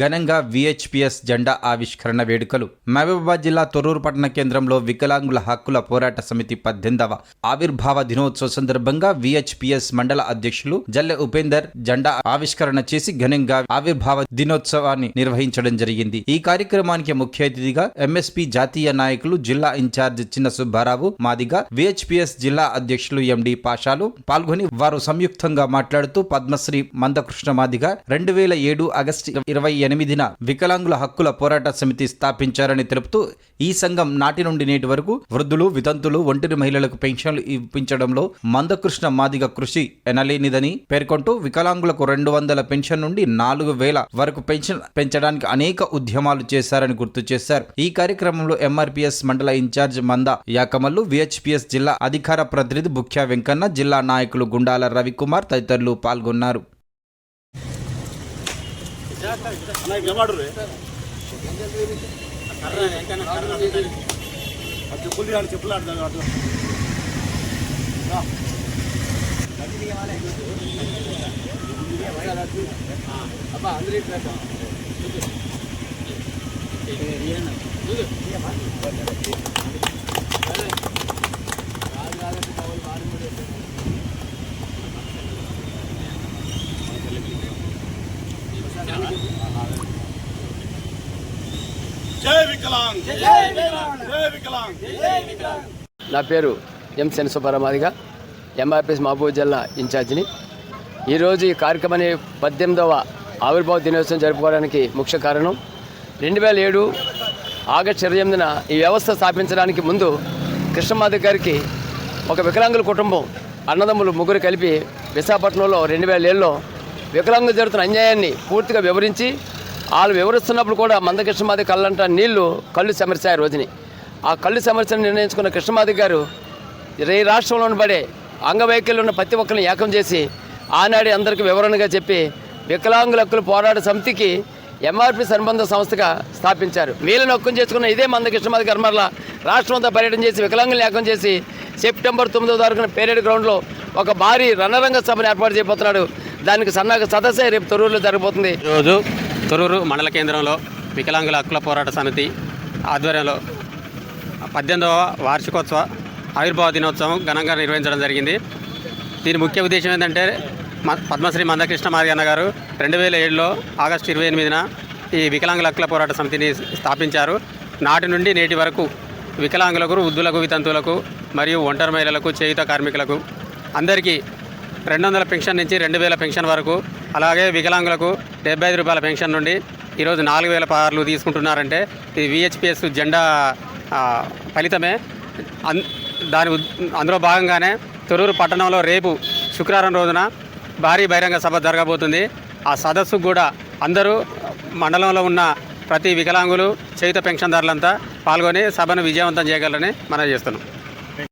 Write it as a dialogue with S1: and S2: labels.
S1: ఘనంగా విహెచ్పిఎస్ జెండా ఆవిష్కరణ వేడుకలు. మహబూబాబాద్ జిల్లా తొర్రూరు పట్టణ కేంద్రంలో వికలాంగుల హక్కుల పోరాట సమితి పద్దెనిమిదవ ఆవిర్భావ దినోత్సవ సందర్భంగా విహెచ్పిఎస్ మండల అధ్యక్షులు జల్లె ఉపేందర్ జెండా ఆవిష్కరణ చేసి ఘనంగా ఆవిర్భావ దినోత్సవాన్ని నిర్వహించడం జరిగింది. ఈ కార్యక్రమానికి ముఖ్య అతిథిగా ఎంఎస్పి జాతీయ నాయకులు జిల్లా ఇన్ఛార్జ్ చిన్న సుబ్బారావు మాదిగా విహెచ్పిఎస్ జిల్లా అధ్యక్షులు ఎండి పాషాలు పాల్గొని వారు సంయుక్తంగా మాట్లాడుతూ పద్మశ్రీ మందకృష్ణ మాదిగా రెండు వేల ఏడు ఆగస్టు ఇరవై ఎనిమిదిన వికలాంగుల హక్కుల పోరాట సమితి స్థాపించారని తెలుపుతూ ఈ సంఘం నాటి నుండి నేటి వరకు వృద్ధులు వితంతులు ఒంటరి మహిళలకు పెన్షన్లు ఇప్పించడంలో మందకృష్ణ మాదిగ కృషి ఎనలేనిదని పేర్కొంటూ వికలాంగులకు రెండు వందల పెన్షన్ నుండి నాలుగు వేల వరకు పెన్షన్ పెంచడానికి అనేక ఉద్యమాలు చేశారని గుర్తు చేశారు. ఈ కార్యక్రమంలో ఎంఆర్పిఎస్ మండల ఇన్ఛార్జ్ మంద యాకమల్లు విహెచ్పిఎస్ జిల్లా అధికార ప్రతినిధి బుఖ్యా వెంకన్న జిల్లా నాయకులు గుండాల రవికుమార్ తదితరులు పాల్గొన్నారు.
S2: ಮಾಡ್ರಿ ಅದು ಕುಲ್ಲಿ ಆಡು ಚೆಪ್ಪಲು ಆಡ್ದಾಗ ಅದು ಅಪ್ಪ ಅಂದ್ರೆ ಏನು జై వికలాంగ్. జై వికలాంగ్.
S3: నా పేరు ఎం శనిసుబ్బరమాదిగా ఎంఆర్పిఎస్ మహబూబ్ జిల్లా ఇన్ఛార్జిని. ఈరోజు ఈ కార్యక్రమాన్ని పద్దెనిమిదవ ఆవిర్భావ దినోత్సవం జరుపుకోవడానికి ముఖ్య కారణం రెండు వేల ఏడు ఆగస్టు ఇరవై ఎనిమిదిన ఈ వ్యవస్థ స్థాపించడానికి ముందు కృష్ణమాధవ్ గారికి ఒక వికలాంగుల కుటుంబం అన్నదమ్ములు ముగ్గురు కలిపి విశాఖపట్నంలో రెండు వేల ఏడులో వికలాంగులు జరుగుతున్న అన్యాయాన్ని పూర్తిగా వివరించి వాళ్ళు వివరిస్తున్నప్పుడు కూడా మందకృష్ణమాది కళ్ళంట నీళ్ళు కళ్ళు చెమర్చాయి రోజుని. ఆ కళ్ళు సమస్యను నిర్ణయించుకున్న కృష్ణమాది గారు ఈ రాష్ట్రంలో పడే అంగవైకల్యం ఉన్న ప్రతి ఒక్కరిని ఏకం చేసి ఆనాడే అందరికీ వివరణగా చెప్పి వికలాంగుల హక్కులు పోరాట సమితికి ఎంఆర్పి అనుబంధ సంస్థగా స్థాపించారు. వీళ్ళని హక్కుం చేసుకున్న ఇదే మంద కృష్ణమాది గారు మరలా రాష్ట్రం అంతా పర్యటన చేసి వికలాంగులను ఏకం చేసి సెప్టెంబర్ తొమ్మిదో తారీఖున పేరేడ్ గ్రౌండ్లో ఒక భారీ రణరంగ సభను ఏర్పాటు చేయబోతున్నాడు. దానికి సన్నాహక సదస్సే రేపు తొరూరులో జరగబోతుంది.
S4: ఈరోజు తొరూరు మండల కేంద్రంలో వికలాంగుల హక్కుల పోరాట సమితి ఆధ్వర్యంలో పద్దెనిమిదవ వార్షికోత్సవ ఆవిర్భావ దినోత్సవం ఘనంగా నిర్వహించడం జరిగింది. దీని ముఖ్య ఉద్దేశం ఏంటంటే మ- పద్మశ్రీ మందకృష్ణ మాదిగన్న గారు రెండు వేల ఏడులో ఆగస్టు ఇరవై ఎనిమిదిన ఈ వికలాంగుల హక్కుల పోరాట సమితిని స్థాపించారు. నాటి నుండి నేటి వరకు వికలాంగులకు వృద్ధులకు వితంతువులకు మరియు ఒంటరి మహిళలకు చేయుత కార్మికులకు అందరికీ రెండు వందల పెన్షన్ నుంచి రెండు వేల పెన్షన్ వరకు అలాగే వికలాంగులకు డెబ్బై ఐదు రూపాయల పెన్షన్ నుండి ఈరోజు నాలుగు వేల పదార్లు తీసుకుంటున్నారంటే ఇది విహెచ్పిఎస్ జెండా ఫలితమే. అన్ దాని అందులో భాగంగానే తొరూరు పట్టణంలో రేపు శుక్రవారం రోజున భారీ బహిరంగ సభ జరగబోతుంది. ఆ సదస్సుకు కూడా అందరూ మండలంలో ఉన్న ప్రతి వికలాంగులు చేయుత పెన్షన్దారులంతా పాల్గొని సభను విజయవంతం చేయగలరని మనం చేస్తున్నాం.